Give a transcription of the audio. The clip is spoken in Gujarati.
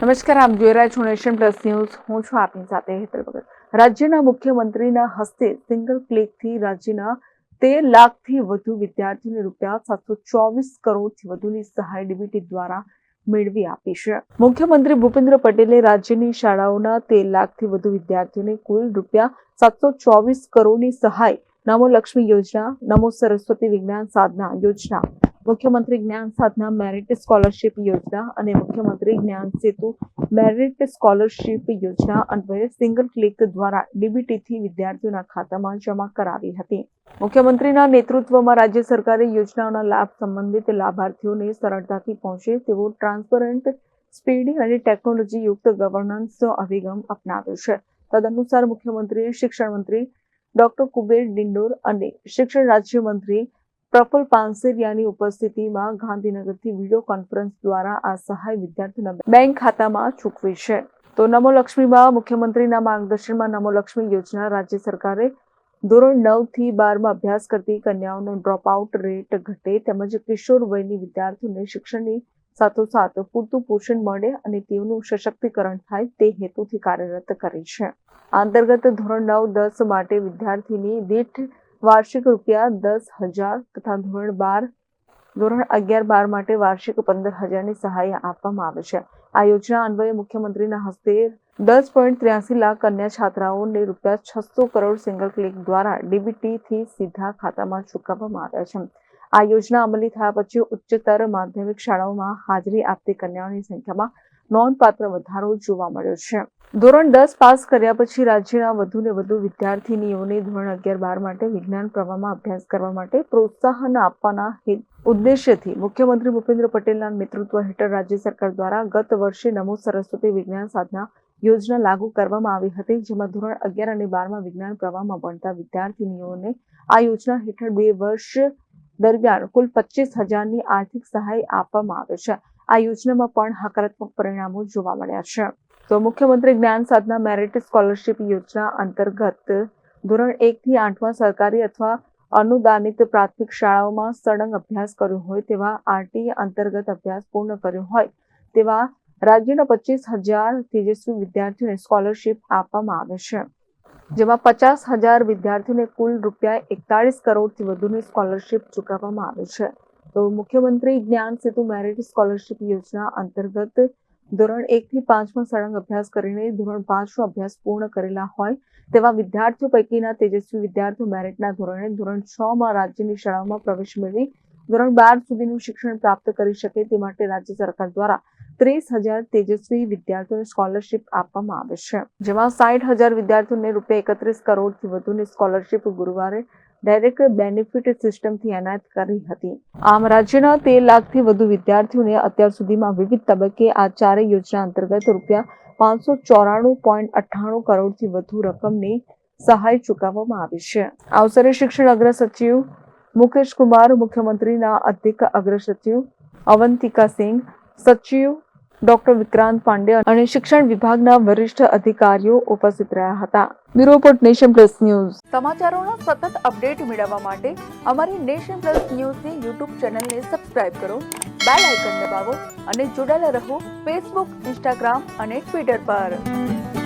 નમસ્કાર, આપ જોઈ રહ્યા છો નેશન પ્લસ ન્યૂઝ. હું છું આપની સાથે હેતલ ભગત. રાજ્યના મુખ્યમંત્રીના હસ્તે સિંગલ ક્લિકથી રાજ્યના તેર લાખથી વધુ વિદ્યાર્થીઓને રૂપિયા સાતસો ચોવીસ કરોડથી વધુની સહાય ડીબીટી દ્વારા મેળવી આપી છે. મુખ્યમંત્રી ભૂપેન્દ્ર પટેલે રાજ્યની શાળાઓના તેર લાખથી વધુ વિદ્યાર્થીઓને કુલ રૂપિયા સાતસો ચોવીસ કરોડની સહાય નમો લક્ષ્મી યોજના, નમો સરસ્વતી વિજ્ઞાન સાધના યોજના મુખ્યમંત્રી જ્ઞાન સાધના મેરિટ સ્કોલરશિપ યોજના અને મુખ્યમંત્રી જ્ઞાન સેતુ મેરિટ સ્કોલરશિપ યોજના અન્વયે સિંગલ ક્લિક દ્વારા ડીબીટીથી વિદ્યાર્થીઓના ખાતામાં જમા કરાવી હતી. મુખ્યમંત્રીના નેતૃત્વમાં રાજ્ય સરકારે યોજનાઓના લાભ સંબંધિત લાભાર્થીઓને સરળતાથી પહોંચે તેવો ટ્રાન્સપરન્ટ સ્પીડી અને ટેકનોલોજી યુક્ત ગવર્નન્સનો અભિગમ અપનાવ્યો છે. તદનુસાર મુખ્યમંત્રીએ શિક્ષણ મંત્રી ડોક્ટર કુબેર ડિંડોર અને શિક્ષણ રાજ્યમંત્રી પ્રફુલ પાનસેરિયાની ઉપસ્થિતિમાં ગાંધીનગરથી વીડિયો કોન્ફરન્સ દ્વારા આ સહાય વિદ્યાર્થીઓના બેંક ખાતામાં ચૂકવી છે. તો નમો લક્ષ્મીમાં મુખ્યમંત્રીના માર્ગદર્શનમાં નમો લક્ષ્મી યોજના રાજ્ય સરકારે ધોરણ નવથી બારમાં અભ્યાસ કરતી કન્યાઓનો ડ્રોપઆઉટ રેટ ઘટે તેમજ કિશોર વયની વિદ્યાર્થીઓને શિક્ષણની સાથોસાથ પૂરતું પોષણ મળે અને તેઓનું સશક્તિકરણ થાય તે હેતુથી કાર્યરત કરી છે. આ અંતર્ગત ધોરણ નવ દસ માટે વિદ્યાર્થીની દીઠ વાર્ષિક રૂપિયા દસ હજાર તથા ધોરણ બાર, ધોરણ અગિયાર બાર માટે વાર્ષિક પંદર હજારની સહાય આપવામાં આવે છે. આ યોજના અન્વયે મુખ્યમંત્રીના હસ્તે દસ પોઈન્ટ ત્ર્યાસી લાખ કન્યા છાત્રાઓને રૂપિયા છસો કરોડ સિંગલ ક્લિક દ્વારા ડીબીટીથી સીધા ખાતામાં ચૂકવવામાં આવ્યા છે. આ યોજના અમલી થયા પછી ઉચ્ચતર માધ્યમિક શાળાઓમાં હાજરી આપતી કન્યાઓની સંખ્યામાં નોંધપાત્ર વધારો જોવા મળ્યો છે. ધોરણ દસ પાસ કર્યા પછી રાજ્યના વધુને વધુ વિદ્યાર્થીનીઓને ધોરણ અગિયાર બાર માટે વિજ્ઞાન પ્રવાહમાં અભ્યાસ કરવા માટે પ્રોત્સાહન આપવાના ઉદ્દેશ્યથી મુખ્યમંત્રી ભૂપેન્દ્ર પટેલના નેતૃત્વ હેઠળ રાજ્ય સરકાર દ્વારા ગત વર્ષે નમો સરસ્વતી વિજ્ઞાન સાધના યોજના લાગુ કરવામાં આવી હતી, જેમાં ધોરણ અગિયાર અને બારમાં વિજ્ઞાન પ્રવાહમાં ભણતા વિદ્યાર્થીનીઓને આ યોજના હેઠળ બે વર્ષ દરમિયાન કુલ પચીસ હજારની આર્થિક સહાય આપવામાં આવે છે. આ યોજનામાં પણ હકારાત્મક પરિણામો જોવા મળ્યા છે. તો મુખ્યમંત્રી જ્ઞાન સાધના મેરિટ સ્કોલરશિપ યોજના અંતર્ગત ધોરણ એક થી આઠમાં સરકારી અથવા અનુદાનિત પ્રાથમિક શાળાઓમાં સળંગ અભ્યાસ કર્યો હોય તેવા આરટી અંતર્ગત અભ્યાસ પૂર્ણ કર્યો હોય તેવા રાજ્યના પચીસ હજાર તેજસ્વી વિદ્યાર્થીઓને સ્કોલરશિપ આપવામાં આવે છે. જેમાં પચાસ હજાર વિદ્યાર્થીઓને કુલ રૂપિયા એકતાળીસ કરોડથી વધુની સ્કોલરશિપ ચૂકવવામાં આવે છે. તો મુખ્યમંત્રી જ્ઞાન સેતુ મેરિટ સ્કોલરશિપ યોજના અંતર્ગત ધોરણ એક થી પાંચમાં સળંગ અભ્યાસ કરીને ધોરણ પાંચનો અભ્યાસ પૂર્ણ કરેલા હોય તેવા વિદ્યાર્થીઓ પૈકીના તેજસ્વી વિદ્યાર્થીઓ મેરિટના ધોરણે ધોરણ છ માં રાજ્યની શાળાઓમાં પ્રવેશ મેળવી ધોરણ બાર સુધીનું શિક્ષણ પ્રાપ્ત કરી શકે તે માટે રાજ્ય સરકાર દ્વારા ત્રીસ હજાર તેજસ્વી વિદ્યાર્થીઓને સ્કોલરશિપ આપવામાં આવે છે. જેમાં સાઠ હજાર વિદ્યાર્થીઓને રૂપિયા એકત્રીસ કરોડથી વધુની સ્કોલરશિપ ગુરુવારે ડાયરેક્ટ બેનિફિટ સિસ્ટમથી એનાયત કરી હતી. આમ રાજ્યના તેર લાખથી વધુ વિદ્યાર્થીઓને અત્યાર સુધીમાં વિવિધ તબક્કે આ ચારેય યોજના અંતર્ગત રૂપિયા પાંચસો ચોરાણું પોઈન્ટ અઠ્ઠાણું કરોડથી વધુ રકમની સહાય ચૂકવવામાં આવી છે. આ અવસરે શિક્ષણ અગ્ર સચિવ મુકેશ કુમાર, મુખ્યમંત્રીના અધિક અગ્ર સચિવ અવંતિકા સિંહ સચિવ ડોક્ટર વિક્રાંત પાંડે અને શિક્ષણ વિભાગના વરિષ્ઠ અધિકારીઓ ઉપસ્થિત રહ્યા હતા. Bureau report nation plus news. સમાચારોના સતત અપડેટ મેળવવા માટે અમારી નેશન પ્લસ ન્યૂઝની યુટ્યુબ ચેનલને સબસ્ક્રાઇબ કરો, બેલ આઇકન દબાવો અને જોડાયેલા રહો ફેસબુક, ઇન્સ્ટાગ્રામ અને ટ્વિટર પર.